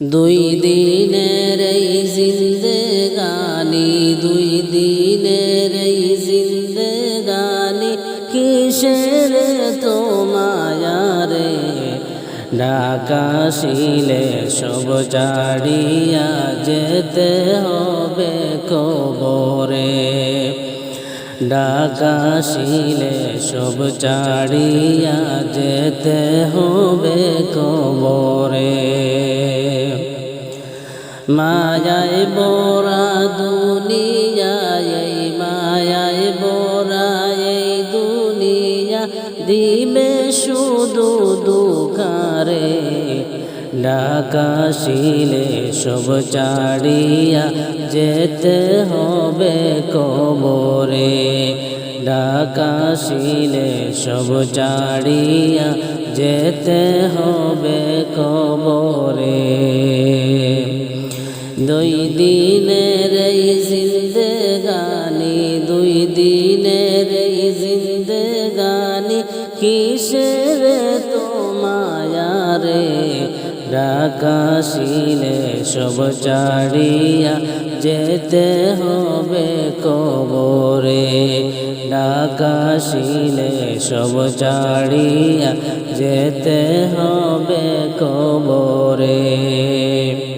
দুই দিনের এই জিন্দেগানি, দুই দিনের এই জিন্দেগানি তো মায়ারে ডাকাশিলে সব চাড়িয়া যেতে হবে কবরে। ডাকাশিলে সব চাড়িয়া যেতে হবে কবরে। মায়ায় বোরা দুনিয়ায় মায়ায় বোরা এই দুনিয়া দিবে শুধু দুকারে ডাকাশিলে সব চাড়িয়া যেতে হবে কবরে। ডাকাশিলে সব চাড়িয়া যেতে হবে কবরে। দুই দিনের এই জিন্দেগানি, দুই দিনের এই জিন্দেগানি, কিসের তো মায়ারে ডাকাশিলে সব চাড়িয়া যেতে হবে কবরে। ডাকাশিলে সব চাড়িয়া যেতে হবে কবরে।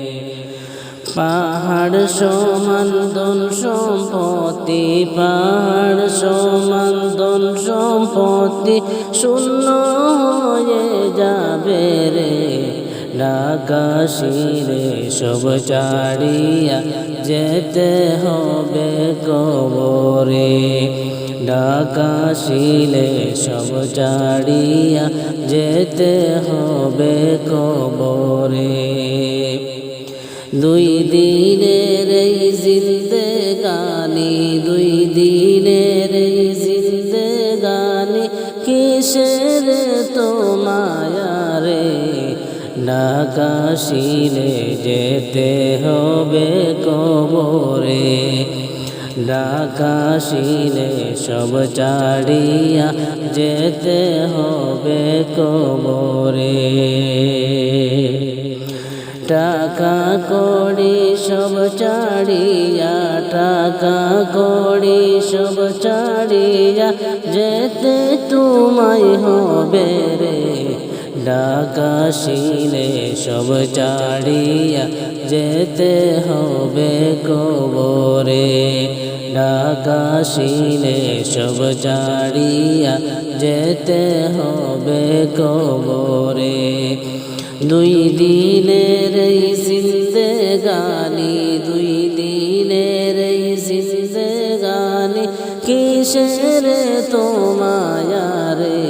পাহাড় সমান দন সম্পত্তি, পাহাড় সমান দন সম্পত্তি, শূন্য হয়ে যাবে রে। ডাকাশিরে সব চাড়িয়া যেতে হবে কবরে। ডাকাশিলে সব চাড়িয়া যেতে হবে কবরে। দুই দিনের এই জিন্দেগানি, দুই দিনের এই জিন্দেগানি, কিসের তো মায়ারে ডাকাশিলে যেতে হবে কবরে ডাকাশিলে সব চাড়িয়া যেতে হবে কবরে। টাকা কড়ি সব চাড়িয়া টাকা কড়ি সব চাড়িয়া যেতে তোমায় হবে রে। ডাকাশিলে সব চাড়িয়া যেতে হবে কবরে। ডাকাশিলে সব চাড়িয়া যেতে হবে কবরে। দুই দিনের এই জিন্দেগানি, দুই দিনের এই জিন্দেগানি, কিসের তো মায়ারে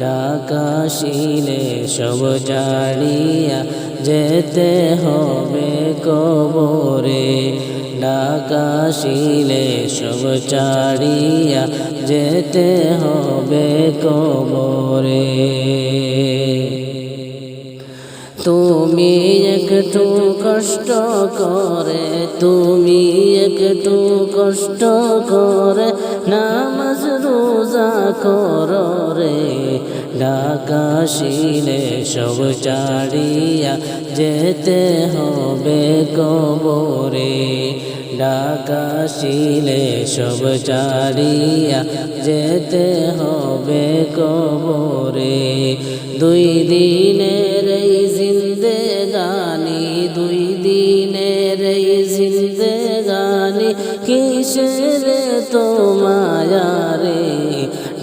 ডাকাশিলে সব জাড়িয়া যেতে হবে কবরে। ডাকাশিলে সব চাড়িয়া যেতে হবে কবরে। তুমি একটু কষ্ট করে তুমি একটু কষ্ট করে নামাজ রোজা করো রে। ডাকাশিলে সব চাড়িয়া যেতে হবে কবরে ডাকাশিলে সব চাড়িয়া যেতে হবে কবরে দুই দিনের এই জিন্দেগানি, দুই দিনের এই জিন্দেগানি কিসের তো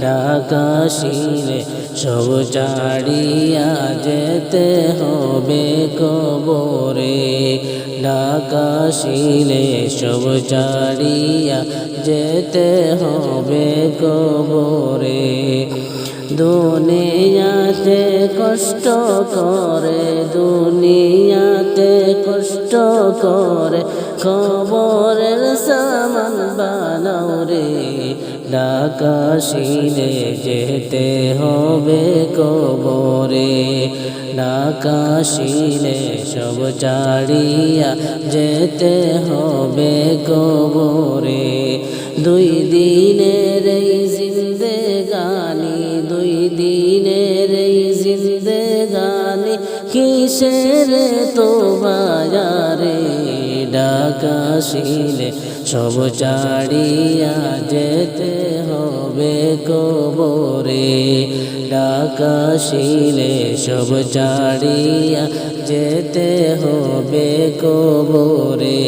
ডাকাশিলে সব চাড়িয়া যেতে হবে কবরে। ডাকাশিলে সব চাড়িয়া যেতে হবে কবরে। দুনিয়াতে কষ্ট করে, দুনিয়াতে কষ্ট করে খবরের সামান বানাও রে। ডাকাশিলে যেতে হবে কবরে। ডাকাশিলে সব চাড়িয়া যেতে হবে কবরে। দুই দিনের এই জিন্দেগানি, দুই দিনের এই জিন্দেগানি কিসের তো বাজারে ডাকাশিলে সব চাড়িয়া যেতে হবে কবরে ডাকাশিলে সব চাড়িয়া যেতে হবে কবরে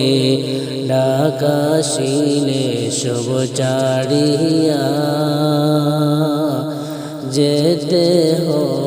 ডাকাশিলে সব চাড়িয়া যেতে হবে